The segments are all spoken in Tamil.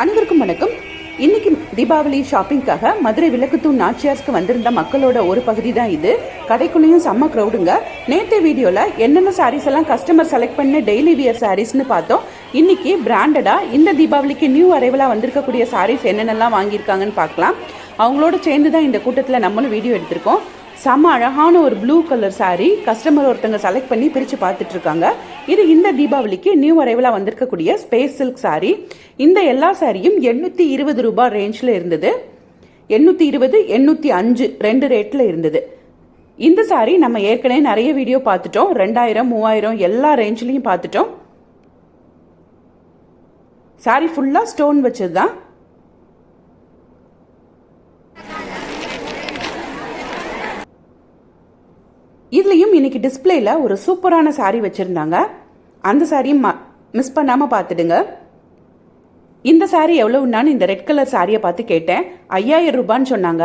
அனைவருக்கும் வணக்கம். இன்னைக்கு தீபாவளி ஷாப்பிங்காக மதுரை விளக்குத்தூண் நாச்சியார்ஸ்க்கு வந்திருந்த மக்களோட ஒரு பகுதி தான் இது. கடைக்குள்ளேயும் செம்ம க்ரௌடுங்க நேற்று வீடியோவில் என்னென்ன சாரீஸ் எல்லாம் கஸ்டமர் செலக்ட் பண்ண டெய்லி வியர் சாரீஸ்னு பார்த்தோம். இன்னைக்கு பிராண்டடாக இந்த தீபாவளிக்கு நியூ அரைவலாக வந்திருக்கக்கூடிய சாரீஸ் என்னென்னலாம் வாங்கியிருக்காங்கன்னு பார்க்கலாம். அவங்களோட சேர்ந்து தான் இந்த கூட்டத்தில் நம்மளும் வீடியோ எடுத்திருக்கோம். செம அழகான ஒரு ப்ளூ கலர் saree கஸ்டமர் ஒருத்தங்க செலக்ட் பண்ணி பிரித்து பார்த்துட்ருக்காங்க. இது இந்த தீபாவளிக்கு நியூ அரைவலாக வந்திருக்கக்கூடிய ஸ்பேஸ் சில்க் saree. இந்த எல்லா சாரியும் எண்ணூற்றி இருபது ரூபாய் ரேஞ்சில் இருந்தது. எண்ணூற்றி இருபது எண்ணூற்றி அஞ்சு ரெண்டு ரேட்டில் இருந்தது. இந்த saree நம்ம ஏற்கனவே நிறைய வீடியோ பார்த்துட்டோம். ரெண்டாயிரம் மூவாயிரம் எல்லா ரேஞ்சிலையும் பார்த்துட்டோம். saree ஃபுல்லாக ஸ்டோன் வச்சது தான் இதுலேயும் இன்னைக்கு டிஸ்பிளேல ஒரு சூப்பரான சாரீ வச்சுருந்தாங்க. அந்த சாரியும் மிஸ் பண்ணாமல் பார்த்துடுங்க. இந்த சாரீ எவ்வளவுன்னான்னு இந்த ரெட் கலர் சாரியை பார்த்து கேட்டேன். ஐயாயிரம் ரூபான்னு சொன்னாங்க.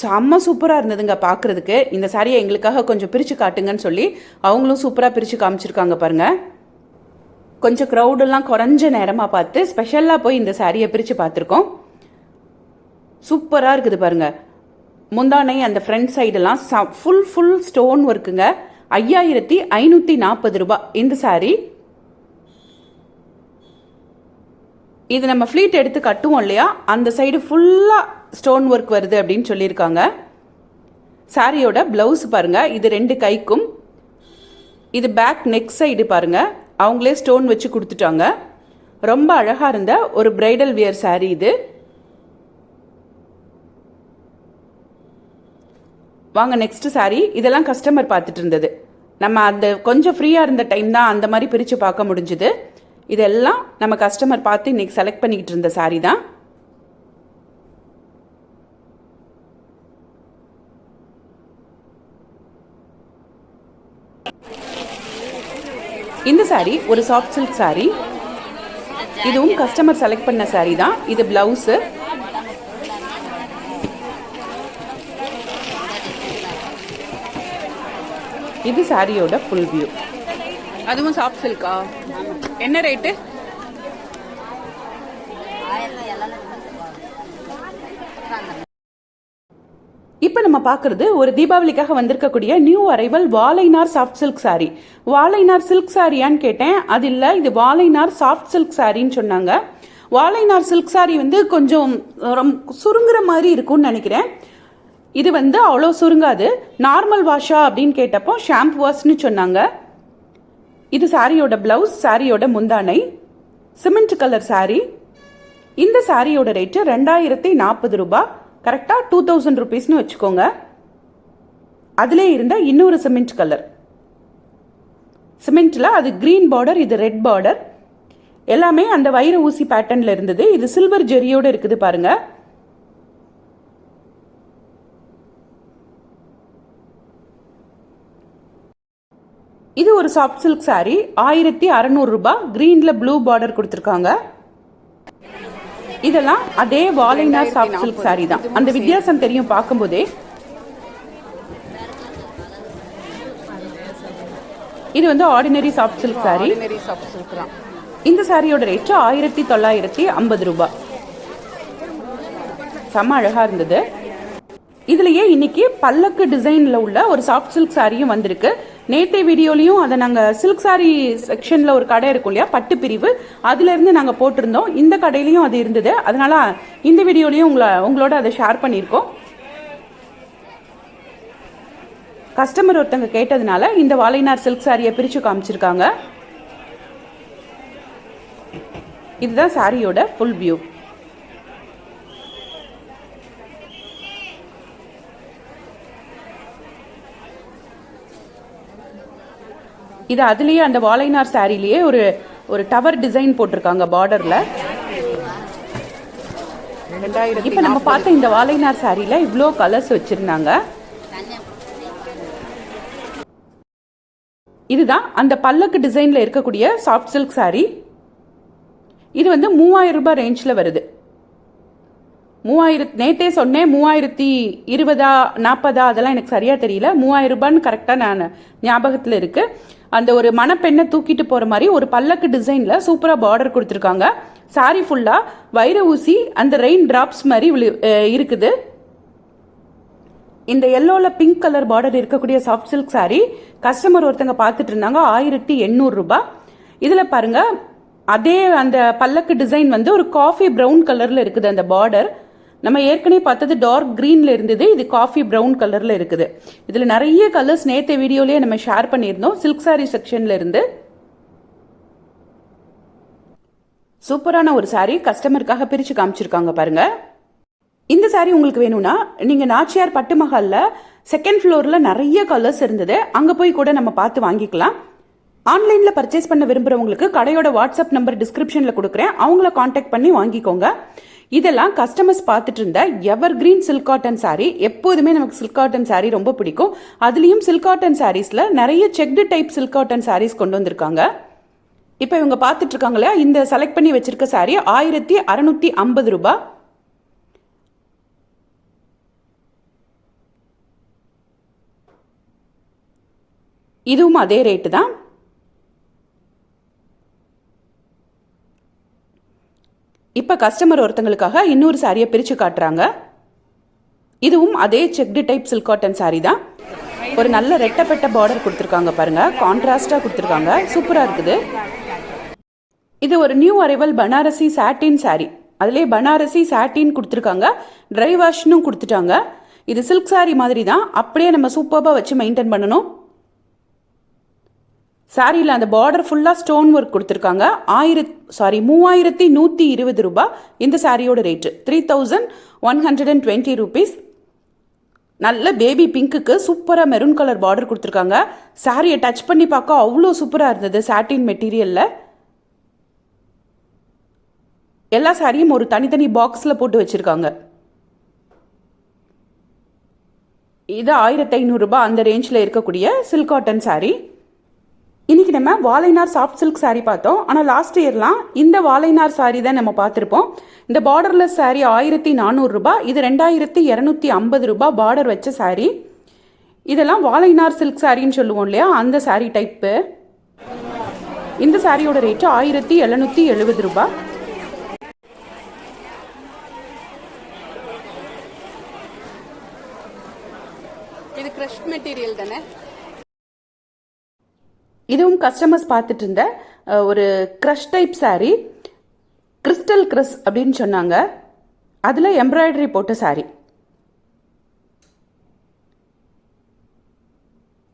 செம்ம சூப்பராக இருந்ததுங்க பார்க்குறதுக்கு. இந்த சாரியை எங்களுக்காக கொஞ்சம் பிரித்து காட்டுங்கன்னு சொல்லி அவங்களும் சூப்பராக பிரித்து காமிச்சிருக்காங்க பாருங்கள் கொஞ்சம் க்ரௌடெல்லாம் குறைஞ்ச நேரமாக பார்த்து ஸ்பெஷலாக போய் இந்த சாரியை பிரித்து பார்த்துருக்கோம். சூப்பராக இருக்குது பாருங்கள் முந்தானை அந்த ஃப்ரண்ட் சைடெல்லாம் ச ஃபுல் ஃபுல் ஸ்டோன் ஒர்க்குங்க ஐயாயிரத்தி ஐநூற்றி நாற்பது ரூபாய் இந்த saree. இது நம்ம ஃப்ளீட் எடுத்து கட்டுவோம் இல்லையா? அந்த சைடு ஃபுல்லாக ஸ்டோன் ஒர்க் வருது அப்படின்னு சொல்லியிருக்காங்க. சாரியோட ப்ளவுஸ் பாருங்க. இது ரெண்டு கைக்கும். இது பேக் நெக் சைடு பாருங்க. அவங்களே ஸ்டோன் வச்சு கொடுத்துட்டாங்க. ரொம்ப அழகாக இருந்த ஒரு பிரைடல் வியர் saree இது. வாங்க நெக்ஸ்ட் saree. இதெல்லாம் கஸ்டமர் பார்த்துட்டு இருந்தது. நம்ம அந்த கொஞ்சம் ஃப்ரீயாக இருந்த டைம் தான் அந்த மாதிரி பிரித்து பார்க்க முடிஞ்சுது. இதெல்லாம் நம்ம கஸ்டமர் பார்த்து இன்னைக்கு செலக்ட் பண்ணிக்கிட்டு இருந்த சாரி தான். இந்த saree ஒரு சாஃப்ட் சில்க் சாரி இதுவும் கஸ்டமர் செலக்ட் பண்ண சாரீ தான். இது பிளவுஸு இது சாரியோட ஃபுல் வியூ அதுவும் சாஃப்ட் சில்கா என்ன ரேட்டு இப்போ நம்ம பார்க்குறது ஒரு தீபாவளிக்காக வந்திருக்கக்கூடிய நியூ அரைவல் வாழைநார் சாஃப்ட் சில்க் saree. வாழைநார் சில்க் சாரியான்னு கேட்டேன். அது இல்லை இது வாழைநார் சாஃப்ட் சில்க் சாரின்னு சொன்னாங்க. வாழைநார் சில்க் saree வந்து கொஞ்சம் ரொம்ப சுருங்குற மாதிரி இருக்கும்னு நினைக்கிறேன். இது வந்து அவ்வளோ சுருங்காது. நார்மல் வாஷா அப்படின்னு கேட்டப்போ ஷாம்பு வாஷ்னு சொன்னாங்க. இது சாரியோட பிளவுஸ் சாரியோட முந்தானை. சிமெண்ட் கலர் சாரி இந்த சாரியோட ரேட்டு ரெண்டாயிரத்தி நாற்பது ரூபாய் கரெக்டாக டூ தௌசண்ட் ருபீஸ்னு வச்சுக்கோங்க. அதிலே இருந்தால் இன்னொரு சிமெண்ட் கலர் சிமெண்ட்டில் அது க்ரீன் பார்டர் இது ரெட் பார்டர் எல்லாமே அந்த வைர ஊசி பேட்டர்னில் இருந்தது. இது சில்வர் ஜெரியோடு இருக்குது பாருங்கள் இது ஒரு சாஃப்ட் சில்க் saree. ஆயிரத்தி அறநூறு ரூபாய். க்ரீன்ல ப்ளூ பார்டர் கொடுத்துருக்காங்க. இதெல்லாம் அதே வாலைனார் சாஃப்ட் சில்க் saree தான். அந்த வித்தியாசம் தெரியும் பார்க்கும்போதே. இது வந்து ஆர்டினரி சாஃப்ட் சில்க் தான். இந்த சாரியோட ரேட்டு ஆயிரத்தி தொள்ளாயிரத்தி ஐம்பது ரூபாய். செம்ம அழகா இருந்தது. இதுலயே இன்னைக்கு பல்லக்கு டிசைன்ல உள்ள ஒரு சாஃப்ட் சில்க் சாரியும் வந்திருக்கு. நேற்றைய வீடியோலையும் அதை நாங்கள் சில்க் சாரி செக்ஷனில் ஒரு கடை இருக்கும் இல்லையா? பட்டு பிரிவு அதுலேருந்து நாங்கள் போட்டிருந்தோம். இந்த கடையிலையும் அது இருந்தது. அதனால் இந்த வீடியோலையும் உங்களை உங்களோட அதை ஷேர் பண்ணியிருக்கோம். கஸ்டமர் ஒருத்தங்க கேட்டதுனால இந்த வாழைநார் சில்க் சாரியை பிரித்து காமிச்சிருக்காங்க. இதுதான் சாரியோட ஃபுல் வியூ இது அதுலயே அந்த வாழைநார் சாரிலேயே ஒரு ஒரு டவர் டிசைன் போட்டிருக்காங்க பார்டர்ல இப்போ நம்ம பார்த்த இந்த வாழைநார் சாரியில இவ்வளோ கலர்ஸ் வச்சிருந்தாங்க. இதுதான் அந்த பல்லக்கு டிசைன்ல இருக்கக்கூடிய சாஃப்ட் சில்க் saree. இது வந்து மூவாயிரம் ரூபாய் ரேஞ்சில் வருது. மூவாயிரத்து நேற்றே சொன்னேன் மூவாயிரத்தி இருபதா நாற்பதா அதெல்லாம் எனக்கு சரியாக தெரியல. மூவாயிரம் ரூபான்னு கரெக்டாக நான் ஞாபகத்தில் இருக்குது அந்த ஒரு மணப்பெண்ணை தூக்கிட்டு போகிற மாதிரி ஒரு பல்லக்கு டிசைனில் சூப்பராக பார்டர் கொடுத்துருக்காங்க. சாரி ஃபுல்லாக வைர ஊசி அந்த ரெயின் ட்ராப்ஸ் மாதிரி விழு- இருக்குது. இந்த எல்லோவில் பிங்க் கலர் பார்டர் இருக்கக்கூடிய சாஃப்ட் சில்க் saree கஸ்டமர் ஒருத்தங்க பார்த்துட்டு இருந்தாங்க ஆயிரத்தி எண்ணூறுரூபா இதில் பாருங்க அதே அந்த பல்லக்கு டிசைன் வந்து ஒரு காஃபி ப்ரௌன் கலரில் இருக்குது அந்த பார்டர் நம்ம ஏற்கனவே பார்த்தது டார்க் க்ரீனில் இருந்தது இது காஃபி ப்ரௌன் கலரில் இருக்குது. இதில் நிறைய கலர்ஸ் நேற்று வீடியோலேயே நம்ம ஷேர் பண்ணியிருந்தோம். சில்க் சாரீ செக்ஷனில் இருந்து. சூப்பரான ஒரு சாரீ கஸ்டமருக்காக பிரித்து காமிச்சிருக்காங்க பாருங்கள் இந்த சாரீ உங்களுக்கு வேணும்னா நீங்கள் நாச்சியார் பட்டு மஹாலில் செகண்ட் ஃப்ளோரில் நிறைய கலர்ஸ் இருந்தது. அங்கே போய் கூட நம்ம பார்த்து வாங்கிக்கலாம். ஆன்லைனில் பர்ச்சேஸ் பண்ண விரும்புகிறவங்களுக்கு கடையோட வாட்ஸ்அப் நம்பர் டிஸ்கிரிப்ஷனில் கொடுக்குறேன். அவங்கள காண்டாக்ட் பண்ணி வாங்கிக்கோங்க. இதெல்லாம் கஸ்டமர்ஸ் பார்த்துட்டு இருந்த evergreen silk cotton sari எப்போதுமே நமக்கு சில்க் காட்டன் சாரீ ரொம்ப பிடிக்கும். அதுலேயும் சில்க் காட்டன் சாரீஸில் நிறைய checked type silk cotton sarees கொண்டு வந்திருக்காங்க. இப்போ இவங்க பார்த்துட்டு இருக்காங்களே இந்த செலக்ட் பண்ணி வச்சிருக்க சாரீ ஆயிரத்தி அறநூற்றி ஐம்பது ரூபாய் இதுவும் அதே ரேட்டு தான். இப்போ கஸ்டமர் ஒருத்தங்களுக்காக இன்னொரு சாரியை பிரித்து காட்டுறாங்க. இதுவும் அதே checked type silk cotton saree தான். ஒரு நல்ல ரெட்டப்பட்ட பார்டர் கொடுத்துருக்காங்க பாருங்க. கான்ட்ராஸ்டாக கொடுத்துருக்காங்க. சூப்பராக இருக்குது. இது ஒரு new arrival Banarasi satin saree அதுலேயே பனாரசி சாட்டின் கொடுத்துருக்காங்க. ட்ரை வாஷ்னும் கொடுத்துட்டாங்க. இது சில்க் சாரி மாதிரி தான். அப்படியே நம்ம சூப்பராக வச்சு மெயின்டைன் பண்ணணும். சாரியில் அந்த பார்டர் ஃபுல்லாக ஸ்டோன் ஒர்க் கொடுத்துருக்காங்க. ஆயிரத் சாரி மூவாயிரத்தி நூற்றி இருபது ரூபாய் இந்த சாரியோட rate three thousand one hundred and twenty rupees நல்ல பேபி பிங்க்குக்கு சூப்பராக மெரூன் கலர் பார்டர் கொடுத்துருக்காங்க. சாரியை டச் பண்ணி பார்க்க அவ்வளோ சூப்பராக இருந்தது சாட்டின் மெட்டீரியலில் எல்லா சாரியும் ஒரு தனித்தனி பாக்ஸில் போட்டு வச்சுருக்காங்க. இது ஆயிரத்தி ஐநூறுரூபா அந்த ரேஞ்சில் இருக்கக்கூடிய சில்க் காட்டன் saree. இன்னைக்கு நம்ம வாழைநார் சாஃப்ட் சில்க் சாரீ பார்த்தோம். ஆனால் லாஸ்ட் இயர்லாம் இந்த வாழைநார் சாரீ தான் நம்ம பார்த்துருப்போம். இந்த பார்டர்லெஸ் சாரீ ஆயிரத்தி நானூறுரூபா இது ரெண்டாயிரத்தி இரநூத்தி ஐம்பது ரூபா பார்டர் வச்ச சாரீ இதெல்லாம் வாழைநார் சில்க் சாரின்னு சொல்லுவோம் இல்லையா? அந்த சாரீ டைப்பு இந்த சாரியோட ரேட்டு ஆயிரத்தி எழுநூற்றி எழுபது ரூபாய் இது க்ரஷ் மெட்டீரியல் தானே இதுவும் கஸ்டமர்ஸ் பார்த்துட்டு இருந்த ஒரு crush type saree crystal crush அப்படின்னு சொன்னாங்க. அதில் எம்ப்ராய்டரி போட்ட சாரீ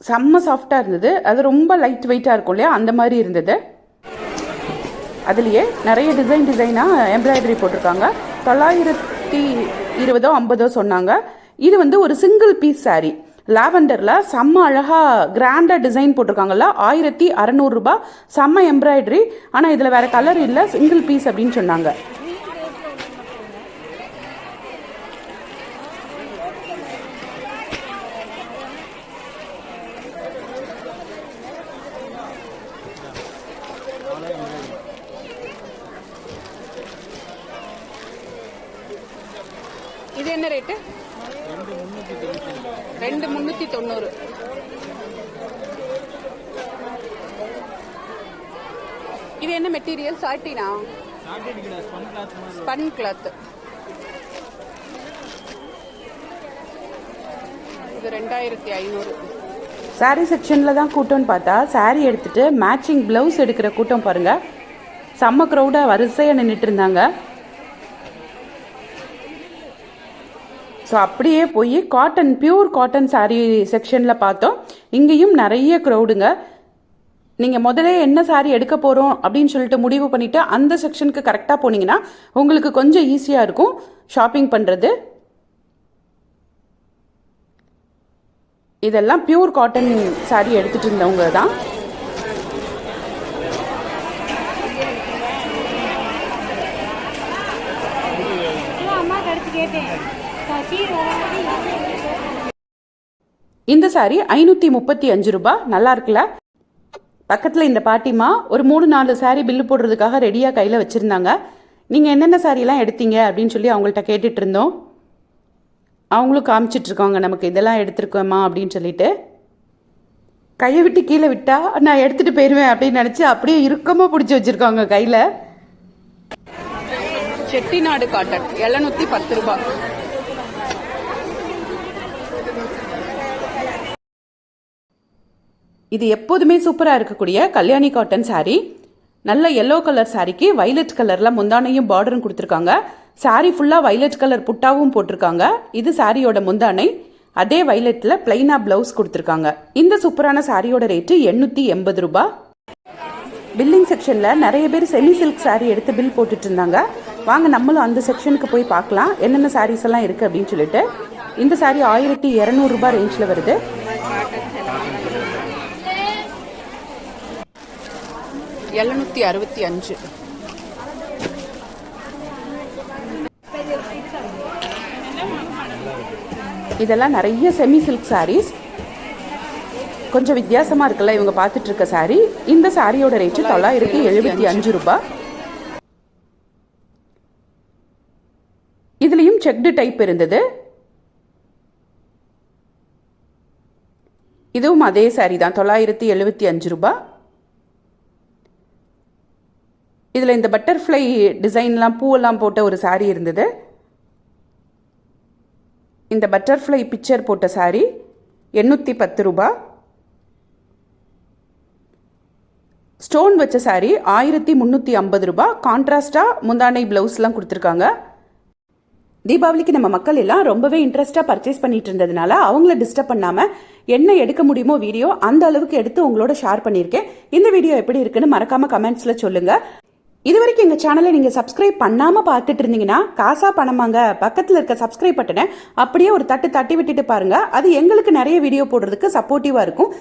செம்ம சாஃப்டாக இருந்தது. அது ரொம்ப லைட் வெயிட்டாக இருக்கும் இல்லையா? அந்த மாதிரி இருந்தது. அதுலேயே நிறைய டிசைன் டிசைனாக எம்ப்ராய்டரி போட்டிருக்காங்க. தொள்ளாயிரத்தி இருபதோ ஐம்பதோ சொன்னாங்க. இது வந்து ஒரு சிங்கிள் பீஸ் சாரீ லாவெண்டரில் செம்ம அழகாக கிராண்டாக டிசைன் போட்டிருக்காங்கல்ல ஆயிரத்தி அறநூறுரூபா செம்ம எம்ப்ராய்டரி ஆனால் இதில் வேறு கலர் இல்லை சிங்கிள் பீஸ் அப்படின்னு சொன்னாங்க. இது என்ன ரேட்டு ரெண்டு முந்நூற்றி தொண்ணூறு. இது என்ன மெட்டீரியல்? சாட்டினா? ஸ்பன் கிளாத் இது ரெண்டாயிரத்தி ஐநூறு. Saree செக்ஷனில் தான் கூட்டம்னு பார்த்தா saree எடுத்துட்டு மேட்சிங் ப்ளவுஸ் எடுக்கிற கூட்டம் பாருங்கள் செம்ம க்ரௌடாக வரிசையாக நின்றுட்டு இருந்தாங்க. ஸோ அப்படியே போய் காட்டன் பியூர் காட்டன் saree செக்ஷனில் பார்த்தோம் இங்கேயும் நிறைய க்ரௌடுங்க நீங்கள் முதலே என்ன saree எடுக்க போகிறோம் அப்படின்னு சொல்லிட்டு முடிவு பண்ணிவிட்டு அந்த செக்ஷனுக்கு கரெக்டாக போனீங்கன்னா உங்களுக்கு கொஞ்சம் ஈஸியாக இருக்கும் ஷாப்பிங் பண்ணுறது இதெல்லாம் பியூர் காட்டன் saree எடுத்துகிட்டு இருந்தவங்க தான் கேட்டேன் இந்த சாரீ ஐநூற்றி முப்பத்தி அஞ்சு ரூபாய் நல்லா இருக்குல்ல? பக்கத்தில் இந்த பாட்டிமா ஒரு மூணு நாலு saree பில்லு போடுறதுக்காக ரெடியாக கையில் வச்சுருந்தாங்க. நீங்கள் என்னென்ன சாரியெல்லாம் எடுத்தீங்க அப்படின்னு சொல்லி அவங்கள்ட்ட கேட்டுட்டு இருந்தோம். அவங்களும் காமிச்சிட்ருக்காங்க நமக்கு இதெல்லாம் எடுத்திருக்கோமா அப்படின்னு சொல்லிட்டு. கையை விட்டு கீழே விட்டா நான் எடுத்துகிட்டு போயிடுவேன் அப்படின்னு நினச்சி அப்படியே இறுக்கமாக பிடிச்சி வச்சுருக்காங்க கையில். செட்டிநாடு காட்டன் எழுநூத்தி பத்து ரூபாய் இது எப்போதுமே சூப்பராக இருக்கக்கூடிய கல்யாணி காட்டன் சாரீ நல்ல எல்லோ கலர் சாரிக்கு வைலட் கலரில் முந்தானையும் பார்டரும் கொடுத்துருக்காங்க. சாரீ ஃபுல்லாக வைலட் கலர் புட்டாவும் போட்டிருக்காங்க. இது சாரியோட முந்தானை. அதே வைலட்டில் பிளைனாக ப்ளவுஸ் கொடுத்துருக்காங்க. இந்த சூப்பரான சாரியோட ரேட்டு எண்ணூற்றி எண்பது ரூபா. பில்லிங் செக்ஷனில் நிறைய பேர் செமி சில்க் சாரீ எடுத்து பில் போட்டுட்டு இருந்தாங்க. வாங்க நம்மளும் அந்த செக்ஷனுக்கு போய் பார்க்கலாம். என்னென்ன சாரீஸ் எல்லாம் இருக்குது அப்படின்னு சொல்லிட்டு. இந்த saree ஆயிரத்தி இரநூறுபா ரேஞ்சில் வருது. எழுநூத்தி அறுபத்தி அஞ்சு. இதெல்லாம் நிறைய செமி சில்க் sarees. கொஞ்சம் வித்தியாசமாக இருக்குல்ல இவங்க பார்த்துட்டு இருக்க saree. இந்த சாரியோட ரேட்டு தொள்ளாயிரத்தி எழுபத்தி அஞ்சு ரூபாய். இதுலேயும் செக்டு டைப் இருந்தது. இதுவும் அதே சாரீ தான். தொள்ளாயிரத்தி எழுபத்தி அஞ்சு ரூபா. இதில் இந்த பட்டர்ஃப்ளை டிசைன்லாம் பூவெல்லாம் போட்ட ஒரு சாரீ இருந்தது. இந்த பட்டர்ஃப்ளை பிக்சர் போட்ட saree எண்ணூற்றி பத்து ரூபா. ஸ்டோன் வச்ச saree ஆயிரத்தி முந்நூற்றி ஐம்பது ரூபா. கான்ட்ராஸ்டாக முந்தானை ப்ளவுஸ்லாம் கொடுத்துருக்காங்க. தீபாவளிக்கு நம்ம மக்கள் எல்லாம் ரொம்பவே இன்ட்ரெஸ்ட்டாக பர்ச்சேஸ் பண்ணிட்டு இருந்ததுனால அவங்கள டிஸ்டர்ப் பண்ணாமல் என்ன எடுக்க முடியுமோ வீடியோ அந்த அளவுக்கு எடுத்து உங்களோட ஷேர் பண்ணியிருக்கேன். இந்த வீடியோ எப்படி இருக்குன்னு மறக்காமல் கமெண்ட்ஸில் சொல்லுங்கள் இது வரைக்கும் எங்கள் சேனலை நீங்கள் சப்ஸ்கிரைப் பண்ணாமல் பார்த்துட்டு இருந்தீங்கன்னா காசா பணமாங்க பக்கத்தில் இருக்க சப்ஸ்கிரைப் பட்டனை அப்படியே ஒரு தட்டு தட்டி விட்டுட்டு பாருங்க. அது எங்களுக்கு நிறைய வீடியோ போடுறதுக்கு சப்போர்ட்டிவாக இருக்கும்.